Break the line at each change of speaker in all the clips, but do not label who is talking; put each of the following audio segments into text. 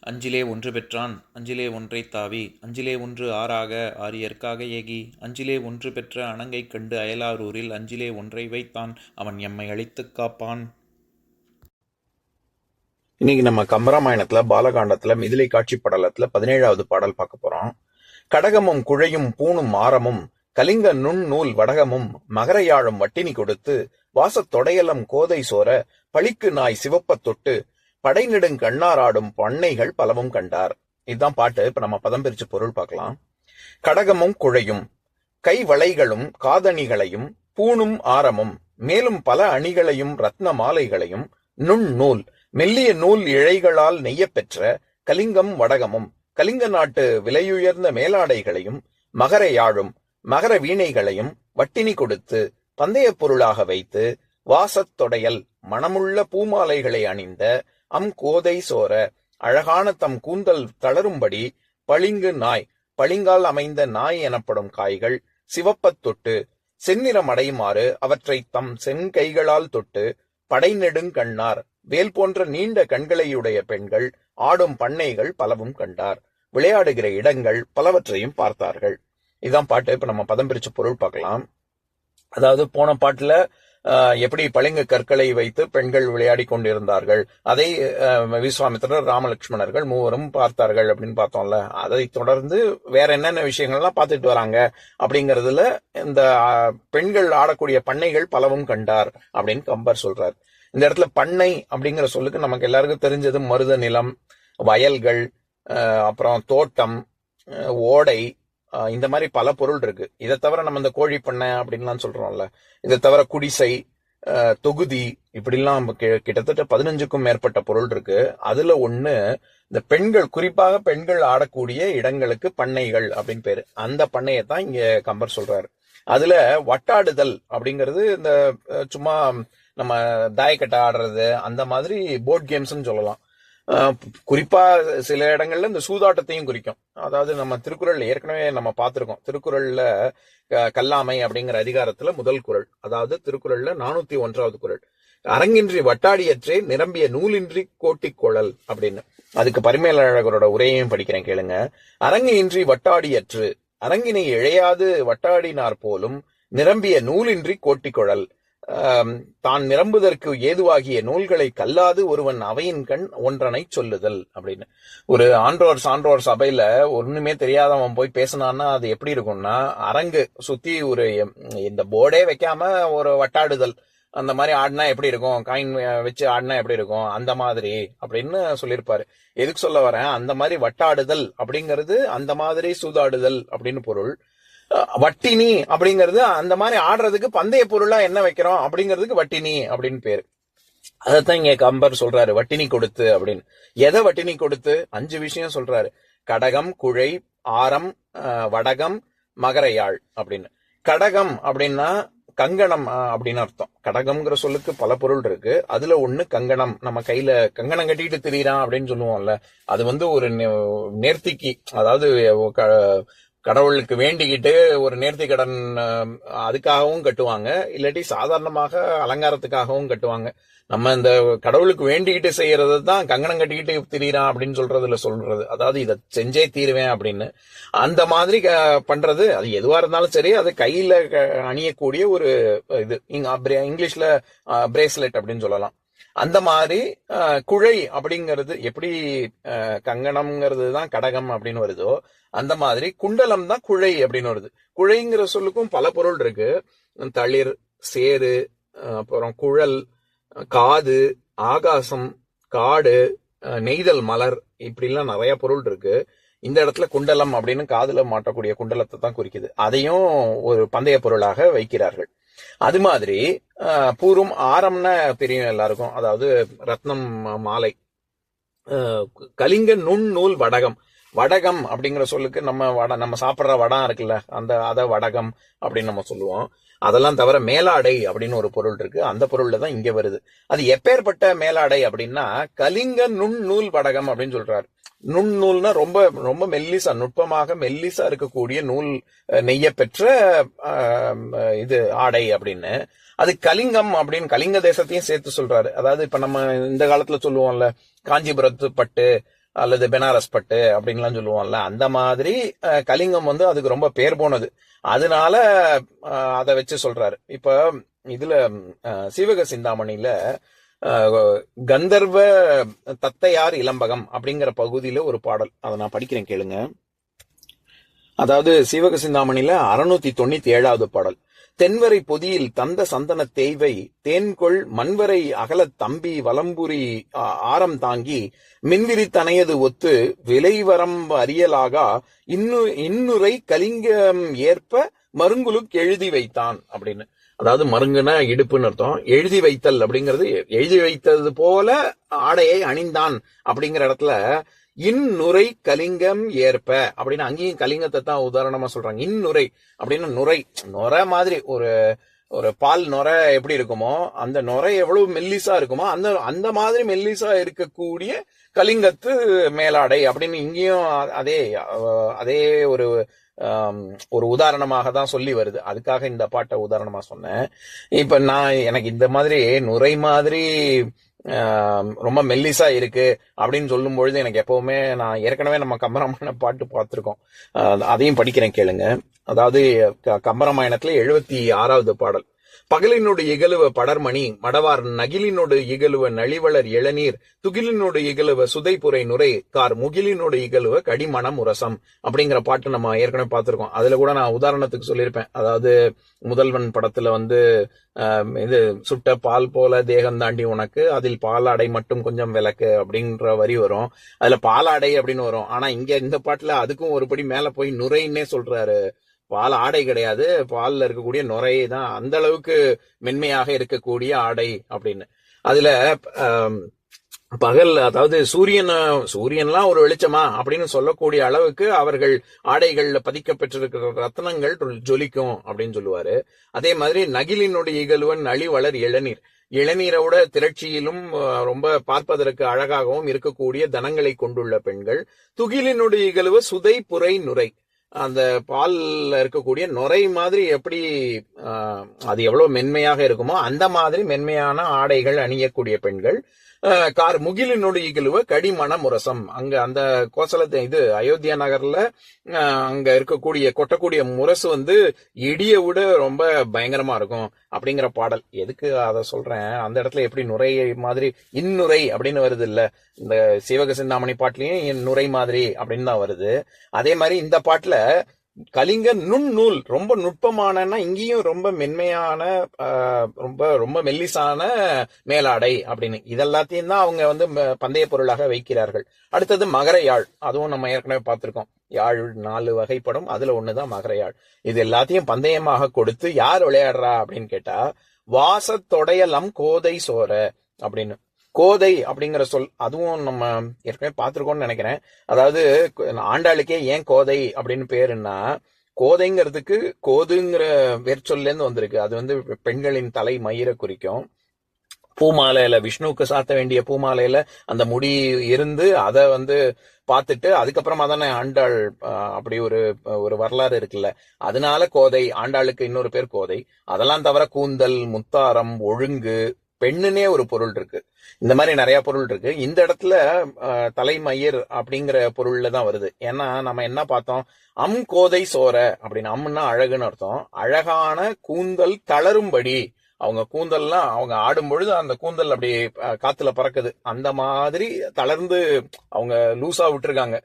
அஞ்சிலே ஒன்று பெற்றான் அஞ்சிலே ஒன்றை தாவி அஞ்சிலே ஒன்று ஆறாக ஆரியற்காக ஏகி அஞ்சிலே ஒன்று பெற்ற அணங்கை கண்டு அயலாரூரில் அஞ்சிலே ஒன்றை வைத்தான் அவன் எம்மை அழித்துக் காப்பான்.
இன்னைக்கு நம்ம கம்பராமாயணத்துல பாலகாண்டத்துல மிதிலை காட்சி படலத்துல பதினேழாவது பாடல் பார்க்க போறோம். கடகமும் குழையும் பூணும் ஆரமும் கலிங்க நுண் நூல் வடகமும் மகரையாழும் வட்டினி கொடுத்து வாசத் தொடையலம் கோதை சோர பளிக்கு நாய் சிவப்பத் தொட்டு படைநெடுங் கண்ணாராடும் பண்ணைகள் பலவும் கண்டார். இதுதான் பாட்டு. இப்ப நம்ம பதம் பிரிச்சு பொருள் பார்க்கலாம். கடகமும் குழையும் கை வளைகளும் காதணிகளையும் பூணும் ஆரமும் மேலும் பல அணிகளையும் ரத்ன மாலைகளையும் நுண் நூல் மெல்லிய நூல் இழைகளால் நெய்யப்பெற்ற கலிங்கம் வடகமும் கலிங்க நாட்டு விலையுயர்ந்த மேலாடைகளையும் மகர யாழும் மகர வீணைகளையும் வட்டினி கொடுத்து பந்தயப் பொருளாக வைத்து வாசத்தொடையல் மணமுள்ள பூமாலைகளை அணிந்த அம் கோதை சோர அழகான தம் கூந்தல் தளரும்படி பளிங்கு நாய் பளிங்கால் அமைந்த நாய் எனப்படும் காய்கள் சிவப்பத் தொட்டு செந்நிறம் அடையுமாறு அவற்றை தம் செங்கைகளால் தொட்டு படை நெடுங்கண்ணார் வேல் போன்ற நீண்ட கண்களையுடைய பெண்கள் ஆடும் பண்ணைகள் பலவும் கண்டார். விளையாடுகிற இடங்கள் பலவற்றையும் பார்த்தார்கள். இதான் பாட்டு. இப்ப நம்ம பதம் பிரிச்சு பொருள் பார்க்கலாம். அதாவது போன பாட்டுல எப்படி பளிங்கு கற்களை வைத்து பெண்கள் விளையாடி கொண்டிருந்தார்கள். அதை விஸ்வாமித்திரர் ராமலட்சுமணர்கள் மூவரும் பார்த்தார்கள் அப்படின்னு பார்த்தோம்ல. அதை தொடர்ந்து வேற என்னென்ன விஷயங்கள்லாம் பார்த்துட்டு வராங்க அப்படிங்கறதுல இந்த பெண்கள் ஆடக்கூடிய பண்ணைகள் பலவும் கண்டார் அப்படின்னு கம்பர் சொல்றார். இந்த இடத்துல பண்ணை அப்படிங்கிற சொல்லுக்கு நமக்கு எல்லாருக்கும் தெரிஞ்சது மருத நிலம் வயல்கள் அப்புறம் தோட்டம் ஓடை இந்த மாதிரி பல பொருள் இருக்கு. இதை தவிர நம்ம இந்த கோழி பண்ணை அப்படின்லாம் சொல்றோம்ல. இதை தவிர குடிசை தொகுதி இப்படிலாம் கிட்டத்தட்ட பதினஞ்சுக்கும் மேற்பட்ட பொருள் இருக்கு. அதுல ஒண்ணு இந்த பெண்கள் குறிப்பாக பெண்கள் ஆடக்கூடிய இடங்களுக்கு பண்ணைகள் அப்படின்னு பேரு. அந்த பண்ணையை தான் இங்க கம்பர் சொல்றாரு. அதுல வட்டாடுதல் அப்படிங்கிறது இந்த சும்மா நம்ம தாயக்கட்டை ஆடுறது அந்த மாதிரி போர்ட் கேம்ஸ்ன்னு சொல்லலாம். குறிப்பா சில இடங்கள்ல இந்த சூதாட்டத்தையும் குறிக்கும். அதாவது நம்ம திருக்குறள் ஏற்கனவே நம்ம பார்த்திருக்கோம். திருக்குறள்ல கல்லாமை அப்படிங்கிற அதிகாரத்துல முதல் குறள். அதாவது திருக்குறள்ல நானூத்தி ஒன்றாவது குறள். அரங்கின்றி வட்டாடியற்றே நிரம்பிய நூலின்றி கோட்டிக் குழல் அப்படின்னு. அதுக்கு பரிமேலழகரோட உரையையும் படிக்கிறேன் கேளுங்க. அரங்கு இன்றி வட்டாடியற்று அரங்கினை இழையாது வட்டாடினார் போலும் நிரம்பிய நூலின்றி கோட்டிக்கொழல் தான் நிரம்புதற்கு ஏதுவாகிய நூல்களை கல்லாது ஒருவன் அவையின் கண் ஒன்றனை சொல்லுதல் அப்படின்னு. ஒரு ஆன்றோர் சான்றோர் சபையில ஒண்ணுமே தெரியாதவன் போய் பேசினான்னா அது எப்படி இருக்கும்னா அரங்கு சுத்தி ஒரு இந்த போர்டே வைக்காம ஒரு வட்டாடுதல். அந்த மாதிரி ஆடினா எப்படி இருக்கும்? காயின் வச்சு ஆடினா எப்படி இருக்கும்? அந்த மாதிரி அப்படின்னு சொல்லியிருப்பாரு. எதுக்கு சொல்ல வரேன்? அந்த மாதிரி வட்டாடுதல் அப்படிங்கிறது அந்த மாதிரி சூதாடுதல் அப்படின்னு பொருள். வட்டினி அப்படிங்கிறது அந்த மாதிரி ஆடுறதுக்கு பந்தய பொருளா என்ன வைக்கிறோம் அப்படிங்கிறதுக்கு வட்டினி அப்படின்னு பேரு. அதைத்தான் இங்க கம்பர் சொல்றாரு வட்டினி கொடுத்து அப்படின்னு. எதை வட்டினி கொடுத்து? அஞ்சு விஷயம் சொல்றாரு. கடகம் குழை ஆரம் வடகம் மகரையாள் அப்படின்னு. கடகம் அப்படின்னா கங்கணம் அப்படின்னு அர்த்தம். கடகம்ங்கிற சொல்லுக்கு பல பொருள் இருக்கு. அதுல ஒண்ணு கங்கணம். நம்ம கையில கங்கணம் கட்டிட்டு திரியறான் அப்படின்னு சொல்லுவோம்ல. அது வந்து ஒரு நே- நேர்த்திக்கு அதாவது க- கடவுளுக்கு வேண்டிக்கிட்டு ஒரு நேர்த்தி கடன் அதுக்காகவும் கட்டுவாங்க. இல்லாட்டி சாதாரணமாக அலங்காரத்துக்காகவும் கட்டுவாங்க. நம்ம இந்த கடவுளுக்கு வேண்டிக்கிட்டு செய்யறது தான் கங்கணம் கட்டிக்கிட்டு திரியிறான் அப்படின்னு சொல்றதுல சொல்றது. அதாவது இதை செஞ்சே தீருவேன் அப்படின்னு. அந்த மாதிரி க- பண்றது அது எதுவா இருந்தாலும் சரி அது கையில க- அணியக்கூடிய ஒரு இது. இங்க இங்கிலீஷ்ல பிரேஸ்லெட் அப்படின்னு சொல்லலாம். அந்த மாதிரி குழை அப்படிங்கிறது எப்படி அஹ், கங்கணம்ங்கிறது தான் கடகம் அப்படின்னு வருதோ அந்த மாதிரி குண்டலம் தான் குழை அப்படின்னு வருது. குழைங்கிற சொல்லுக்கும் பல பொருள் இருக்கு. தளிர் சேரு அஹ், அப்புறம் குழல் காது ஆகாசம் காடு அஹ், நெய்தல் மலர் இப்படிலாம் நிறைய பொருள் இருக்கு. இந்த இடத்துல குண்டலம் அப்படின்னு காதில் மாட்டக்கூடிய குண்டலத்தை தான் குறிக்குது. அதையும் ஒரு பந்தய பொருளாக வைக்கிறார்கள். அது மாதிரி பூரும் ஆரம்னா தெரியும் எல்லாருக்கும். அதாவது ரத்னம் மாலை. கலிங்க நுண் நூல் வடகம். வடகம் அப்படிங்கிற சொல்லுக்கு நம்ம வட நம்ம சாப்பிட்ற வடம் இருக்குல்ல அந்த அத வடகம் அப்படின்னு நம்ம சொல்லுவோம். அதெல்லாம் தவிர மேலாடை அப்படின்னு ஒரு பொருள் இருக்கு. அந்த பொருள்ல தான் இங்க வருது. அது எப்பேற்பட்ட மேலாடை அப்படின்னா கலிங்க நுண்ணூல் வடகம் அப்படின்னு சொல்றாரு. நுண்ணூல்னா ரொம்ப ரொம்ப மெல்லிசா நுட்பமாக மெல்லிசா இருக்கக்கூடிய நூல் நெய்யப்பெற்ற நெய்ய பெற்ற இது ஆடை அப்படின்னு. அது கலிங்கம் அப்படின்னு கலிங்க தேசத்தையும் சேர்த்து சொல்றாரு. அதாவது இப்ப நம்ம இந்த காலத்துல சொல்லுவோம்ல காஞ்சிபுரத்து பட்டு அல்லது பெனாரஸ் பட்டு அப்படின்லாம் சொல்லுவோம்ல அந்த மாதிரி கலிங்கம் வந்து அதுக்கு ரொம்ப பேர் போனது. அதனால அதை வச்சு சொல்றாரு. இப்ப இதுல சிவக சீவக சிந்தாமணியில கந்தர்வ தத்தையார் இளம்பகம் அப்படிங்கிற பகுதியில ஒரு பாடல். அதை நான் படிக்கிறேன் கேளுங்க. அதாவது சீவக சிந்தாமணியில அறுநூத்தி தொண்ணூத்தி ஏழாவது பாடல். தென்வரை பொதியில் தந்த சந்தன தேய்வை தேன்கொள் மண்வரை அகலத் தம்பி வலம்புரி ஆரம் தாங்கி மின்விரி தனையது ஒத்து விலைவரம் அறியலாகா இன்னு இன்னுரை கலிங்கம் ஏற்ப மருங்குலுக்கு எழுதி வைத்தான் அப்படின்னு. அதாவது மருங்குனா இடுப்புன்னு அர்த்தம். எழுதி வைத்தல் அப்படிங்கிறது எழுதி வைத்தது போல ஆடையை அணிந்தான் அப்படிங்கிற இடத்துல இந்நுரை கலிங்கம் ஏற்ப அப்படின்னு அங்கேயும் கலிங்கத்தை தான் உதாரணமா சொல்றாங்க. இந்நுரை அப்படின்னு நுரை நுரை மாதிரி ஒரு ஒரு பால் நுரை எப்படி இருக்குமோ அந்த நுரை எவ்வளவு மெல்லிசா இருக்குமோ அந்த அந்த மாதிரி மெல்லிசா இருக்கக்கூடிய கலிங்கத்து மேலாடை அப்படின்னு இங்கேயும் அதே அதே ஒரு ஒரு உதாரணமாக தான் சொல்லி வருது. அதுக்காக இந்த பாட்டை உதாரணமா சொன்னேன். இப்ப நான் எனக்கு இந்த மாதிரி நுரை மாதிரி ரொம்ப மெல்லிசா இருக்கு அப்படின்னு சொல்லும் பொழுது எனக்கு எப்பவுமே நான் ஏற்கனவே நம்ம கம்பராமாயண பாட்டு பார்த்துருக்கோம். அதையும் படிக்கிறேன் கேளுங்க. அதாவது க- கம்பராமாயணத்துல எழுபத்தி ஆறாவது பாடல். பகலினோடு இகழுவ படர்மணி மடவார் நகிலினோடு இகழுவ நளிவளர் இளநீர் துகிலினோடு இகழுவ சுதைப்புரை நுரை கார் முகிலினோடு இகழுவ கடிமணம் உரசம் அப்படிங்கிற பாட்டு நம்ம ஏற்கனவே பார்த்திருக்கோம். அதுல கூட நான் உதாரணத்துக்கு சொல்லியிருப்பேன். அதாவது முதல்வன் படத்துல வந்து இது சுட்ட பால் போல தேகம் தாண்டி உனக்கு அதில் பாலாடை மட்டும் கொஞ்சம் விளக்கு அப்படின்ற வரி வரும். அதுல பாலாடை அப்படின்னு வரும். ஆனா இங்க இந்த பாட்டுல அதுக்கும் ஒருபடி மேல போய் நுரைன்னே சொல்றாரு. பால் ஆடை கிடையாது. பால்ல இருக்கக்கூடிய நுரையை தான் அந்த அளவுக்கு மென்மையாக இருக்கக்கூடிய ஆடை அப்படின்னு. அதுல பகல் அதாவது சூரியன் சூரியன்லாம் ஒரு வெளிச்சமா அப்படின்னு சொல்லக்கூடிய அளவுக்கு அவர்கள் ஆடைகள்ல பதிக்கப்பட்டிருக்கிற ரத்னங்கள் ஜொலிக்கும் அப்படின்னு சொல்லுவாரு. அதே மாதிரி நகிலினுடைய இகழ்வன் அழிவளர் இளநீர். இளநீரோட திரட்சியிலும் ரொம்ப பார்ப்பதற்கு அழகாகவும் இருக்கக்கூடிய தனங்களை கொண்டுள்ள பெண்கள். துகிலினுடைய இகழ்வு சுதை புரை நுரை. அந்த பால்ல இருக்கக்கூடிய நுரை மாதிரி எப்படி அது எவ்வளவு மென்மையாக இருக்குமோ அந்த மாதிரி மென்மையான ஆடைகள் அணியக்கூடிய பெண்கள் கார் முகிலினுடைய இகழுவ கடிமண முரசம். அங்க அந்த கோசலத்தை இது அயோத்தியா நகர்ல அங்க இருக்கக்கூடிய கொட்டக்கூடிய முரசு வந்து இடிய விட ரொம்ப பயங்கரமா இருக்கும் அப்படிங்கிற பாடல். எதுக்கு அதை சொல்றேன்? அந்த இடத்துல எப்படி நுரை மாதிரி இந்நுரை அப்படின்னு வருது இல்ல இந்த சிவக சிந்தாமணி பாட்டிலையும் நுரை மாதிரி அப்படின்னு தான் வருது. அதே மாதிரி இந்த பாட்டுல கலிங்க நுண்ணூல் ரொம்ப நுட்பமானன்னா இங்கேயும் ரொம்ப மென்மையான ரொம்ப ரொம்ப மெல்லிசான மேலாடை அப்படின்னு. இதெல்லாத்தையும் தான் அவங்க வந்து ம- பந்தய பொருளாக வைக்கிறார்கள். அடுத்தது மகர யாழ் அதுவும் நம்ம ஏற்கனவே பார்த்திருக்கோம். யாழ் நாலு வகைப்படும் அதுல ஒண்ணுதான் மகர யாழ் இது எல்லாத்தையும் பந்தயமாக கொடுத்து யார் விளையாடுறா அப்படின்னு கேட்டா வாசத்தொடையலம் கோதை சோர அப்படின்னு. கோதை அப்படிங்கிற சொல் அதுவும் நம்ம ஏற்கனவே பார்த்துருக்கோம்னு நினைக்கிறேன். அதாவது ஆண்டாளுக்கே ஏன் கோதை அப்படின்னு பேருன்னா கோதைங்கிறதுக்கு கோதுங்கிற வேர்ச்சொல்ல வந்திருக்கு. அது வந்து பெண்களின் தலை மயிரை குறிக்கும். பூமாலையில விஷ்ணுவுக்கு சாத்த வேண்டிய பூமாலையில அந்த முடி இருந்து அதை வந்து பார்த்துட்டு அதுக்கப்புறமா தானே ஆண்டாள் அப்படி ஒரு ஒரு வரலாறு இருக்குல்ல. அதனால கோதை ஆண்டாளுக்கு இன்னொரு பேர் கோதை. அதெல்லாம் தவிர கூந்தல் முத்தாரம் ஒழுங்கு பெண்ணுனே ஒரு பொருள் இருக்கு. இந்த மாதிரி நிறைய பொருள் இருக்கு. இந்த இடத்துல தலைமயிர் அப்படிங்கிற பொருள்ல தான் வருது. ஏன்னா நம்ம என்ன பார்த்தோம்? அம் கோதை சோர அப்படின்னு அம்னா அழகுன்னு அர்த்தம். அழகான கூந்தல் தளரும்படி அவங்க கூந்தல்லாம் அவங்க ஆடும் பொழுது அந்த கூந்தல் அப்படி காத்துல பறக்குது. அந்த மாதிரி தளர்ந்து அவங்க லூசா விட்டுருக்காங்க.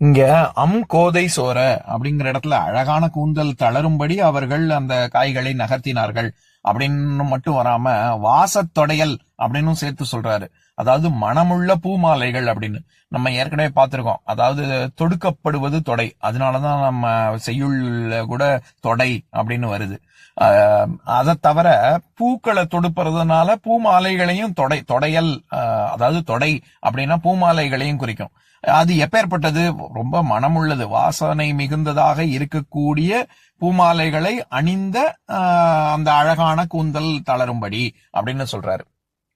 இங்க அம் கோதை சோர அப்படிங்கிற இடத்துல அழகான கூந்தல் தளரும்படி அவர்கள் அந்த காய்களை நகர்த்தினார்கள். அப்படின்னு மட்டும் வராம வாசத்தொடையல் அப்படின்னு சேர்த்து சொல்றாரு. அதாவது மனமுள்ள பூமாலைகள் அப்படின்னு நம்ம ஏற்கனவே பார்த்திருக்கோம். அதாவது தொடுக்கப்படுவது தொடை. அதனாலதான் நம்ம செய்யுள்ள கூட தொடை அப்படின்னு வருது. ஆஹ் அதை தவிர பூக்களை தொடுப்பறதுனால பூமாலைகளையும் தொடை தொடையல் அதாவது தொடை அப்படின்னா பூமாலைகளையும் குறிக்கும். அது எப்பேற்பட்டது? ரொம்ப மனமுள்ளது. வாசனை மிகுந்ததாக இருக்கக்கூடிய பூமாலைகளை அணிந்த ஆஹ், அந்த அழகான கூந்தல் தளரும்படி அப்படின்னு சொல்றாரு.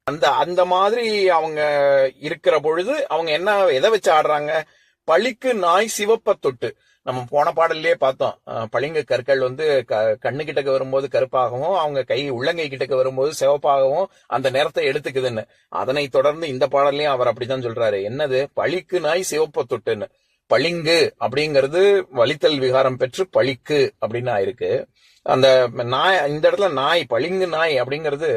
அந்த அந்த மாதிரி அவங்க இருக்கிற பொழுது அவங்க என்ன எதை வச்சு ஆடுறாங்க? பழிக்கு நாய் சிவப்ப தொட்டு. நம்ம போன பாடல்லே பார்த்தோம். அஹ், பளிங்கு கற்கள் வந்து க- கண்ணு கிட்டக்க வரும்போது கருப்பாகவும் அவங்க கை உள்ளங்கை கிட்டக்க வரும்போது சிவப்பாகவும் அந்த நேரத்தை எடுத்துக்குதுன்னு. அதனை தொடர்ந்து இந்த பாடல்லையும் அவர் அப்படித்தான் சொல்றாரு. என்னது? பழிக்கு நாய் சிவப்ப தொட்டுன்னு. பளிங்கு அப்படிங்கிறது வலித்தல் விகாரம் பெற்று பளிக்கு அப்படின்னு ஆயிருக்கு. அந்த நாய் இந்த இடத்துல நாய் பளிங்கு நாய் அப்படிங்கிறது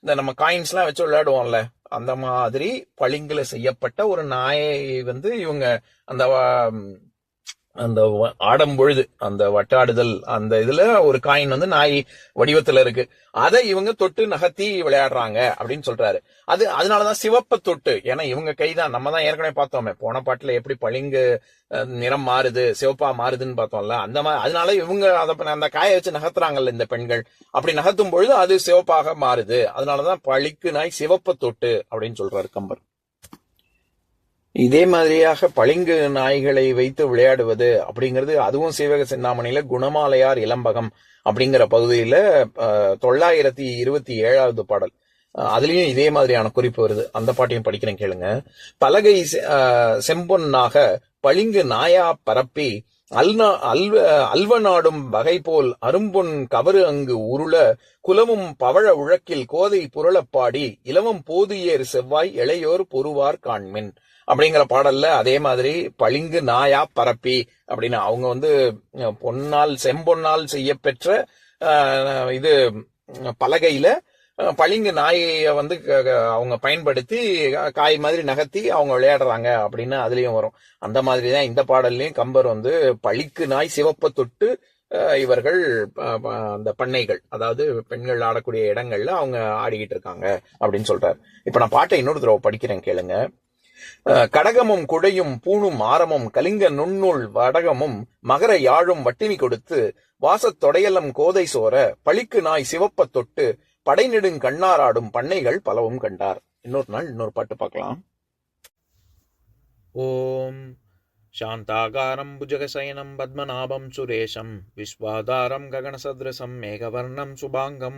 இந்த நம்ம காயின்ஸ் எல்லாம் வச்சு விளையாடுவோம்ல அந்த மாதிரி பளிங்குல செய்யப்பட்ட ஒரு நாயை வந்து இவங்க அந்த அந்த வ- ஆடும் பொழுது அந்த வட்டாடுதல் அந்த இதுல ஒரு காயின் வந்து நாய் வடிவத்துல இருக்கு. அதை இவங்க தொட்டு நகர்த்தி விளையாடுறாங்க அப்படின்னு சொல்றாரு. அது அதனாலதான் சிவப்ப தொட்டு ஏன்னா இவங்க கைதான். நம்ம தான் ஏற்கனவே பார்த்தோமே போன பாட்டுல எப்படி பளிங்கு நிறம் மாறுது சிவப்பா மாறுதுன்னு பார்த்தோம்ல அந்த மாதிரி அதனால இவங்க அதை அந்த காயை வச்சு நகர்த்துறாங்கல்ல இந்த பெண்கள். அப்படி நகர்த்தும் பொழுது அது சிவப்பாக மாறுது. அதனாலதான் பளிக்கு நாய் சிவப்ப தொட்டு அப்படின்னு சொல்றாரு கம்பர். இதே மாதிரியாக பளிங்கு நாய்களை வைத்து விளையாடுவது அப்படிங்கிறது அதுவும் சீவக சிந்தாமணியில குணமாலையார் இளம்பகம் அப்படிங்கிற பகுதியில தொள்ளாயிரத்தி இருபத்தி ஏழாவது பாடல். அதுலயும் இதே மாதிரியான குறிப்பு வருது. அந்த பாட்டையும் படிக்கிறேன் கேளுங்க. பலகை செ- செம்பொன்னாக பளிங்கு நாயா பரப்பி அல்நா அல்வ அல்வ நாடும் வகை போல் அரும்பொன் கவறு அங்கு உருள குலமும் பவழ உழக்கில் கோதை புரளப்பாடி இளவம் இலவம் போதியேர் செவ்வாய் இளையோர் பொறுவார் காண்மின். அப்படிங்கிற பாடல்ல அதே மாதிரி பளிங்கு நாயா பரப்பி அப்படின்னு அவங்க வந்து பொன்னால் செம்பொன்னால் செய்யப்பெற்ற இது பலகையில பளிங்கு நாயை வந்து க- க- அவங்க பயன்படுத்தி காய் மாதிரி நகர்த்தி அவங்க விளையாடுறாங்க அப்படின்னு அதுலயும் வரும். அந்த மாதிரி தான் இந்த பாடல்லையும் கம்பர் வந்து பளிக்கு நாய் சிவப்ப தொட்டு இவர்கள் அந்த பண்ணைகள் அதாவது பெண்கள் ஆடக்கூடிய இடங்கள்ல அவங்க ஆடிக்கிட்டு இருக்காங்க அப்படின்னு சொல்றாரு. இப்ப நான் பாட்டை இன்னொரு தடவை படிக்கிறேன் கேளுங்க. கடகமும் குடையும் பூணும் ஆரமும் கலிங்க நுண்ணுள் வடகமும் மகர யாழும் வட்டினி கொடுத்து வாசத் தொடையலம் கோதை சோர பளிக்கு நாய் சிவப்பத் தொட்டு படைநெடுங் கண்ணாராடும் பண்ணைகள் பலவும் கண்டார் இன்னொரு நாள் இன்னொரு பாட்டு பார்க்கலாம்
ॐ शान्ताकारं भुजगशयनं पद्मनाभं सुरेशं विश्वाधारं गगनसदृशं मेघवर्णं शुभाङ्गं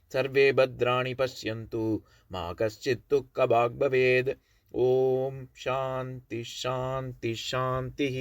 सर्वे भद्राणि पश्यन्तु मा कश्चित् दुःखभाग् भवेत् ॐ शान्ति शान्ति शान्तिः